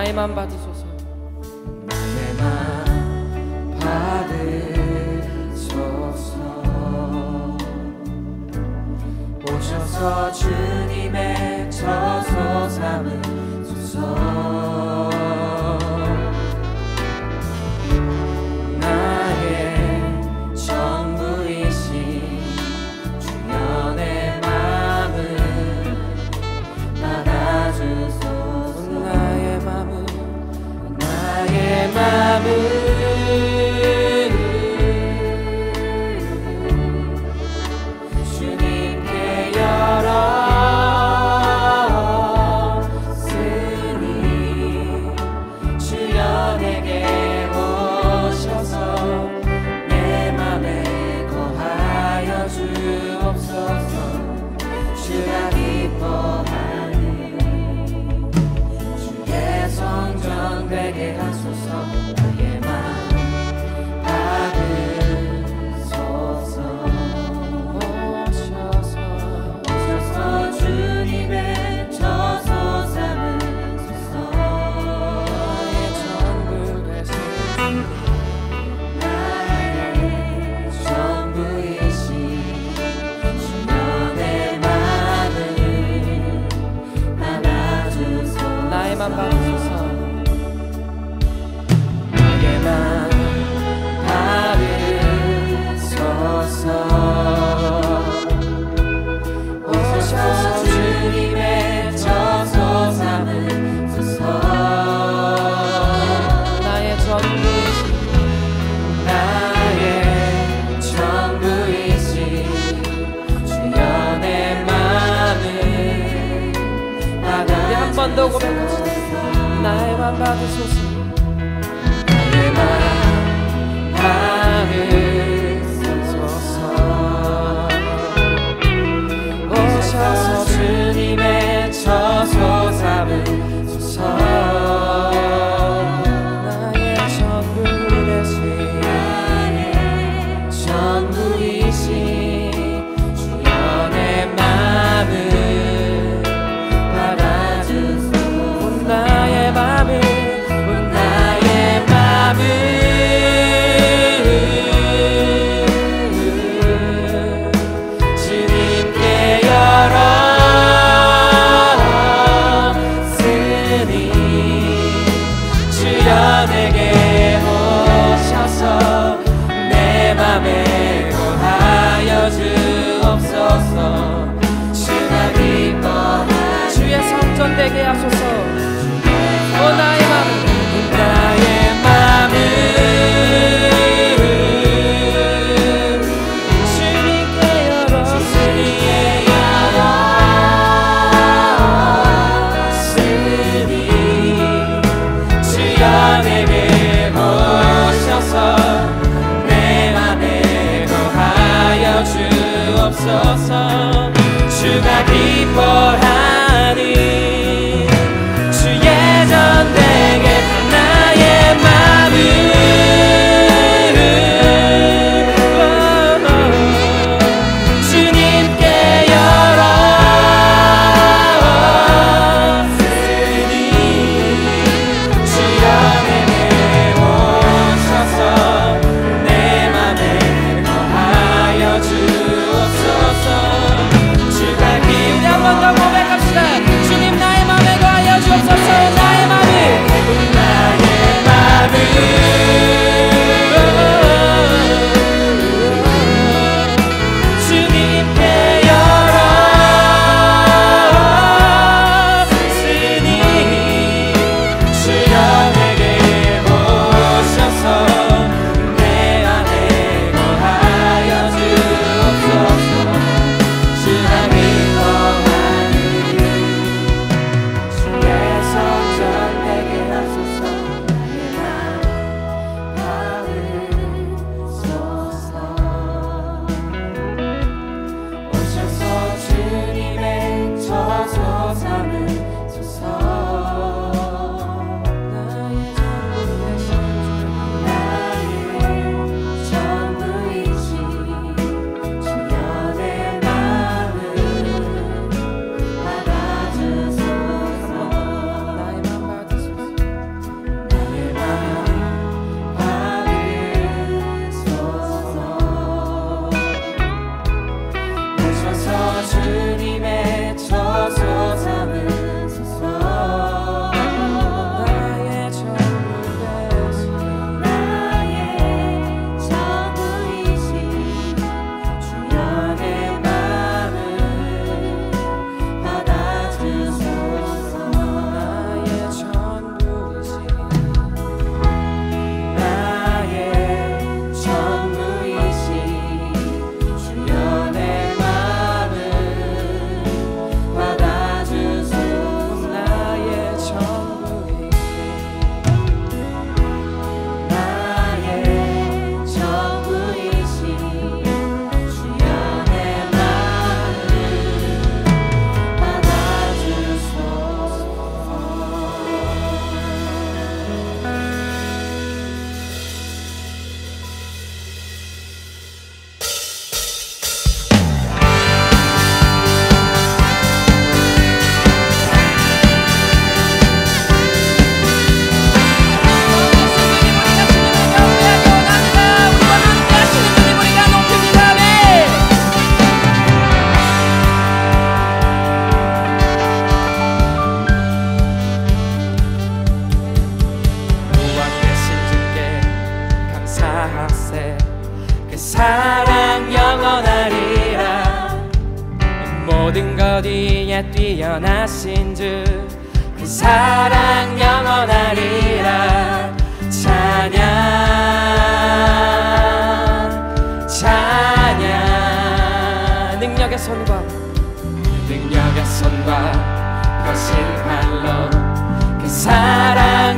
나에만 받으소서. 나에만 받으소서. 오셔서 주님의 저소 삼으소서.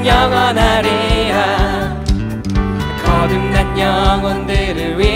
영원하리라. 거듭난 영혼들을 위해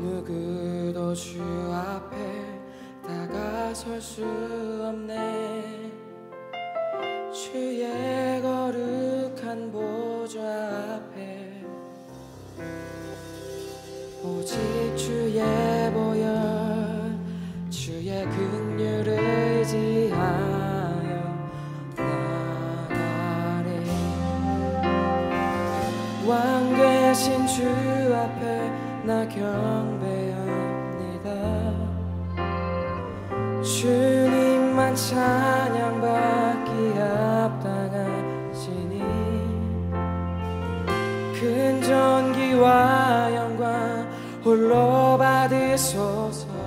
누구도 주 앞에 다가설 수 없네? 주의 거룩한 보좌 앞에. 오직 주의 보혈 주의 긍휼을 의지하여 나가리. 왕 되신 주 앞에 나 경 주님만 찬양받기 합당하시니 큰 존귀와 영광 홀로 받으소서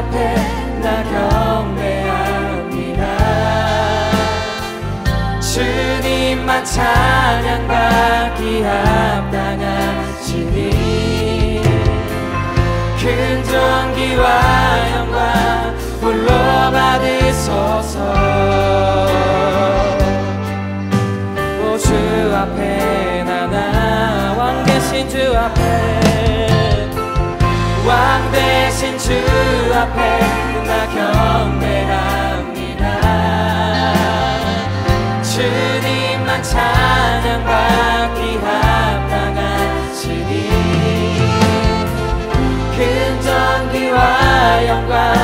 앞에 나 경배합니다. 주님만 찬양받기 합당하시니 큰 존귀와 영광 홀로 받으소서. 오주 앞에 나 나 왕 대신 주 앞에 왕 대신 주 앞에 나 경배합니다. 주님만 찬양받기 합당하시니 큰 존귀와 영광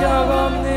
Jagannath.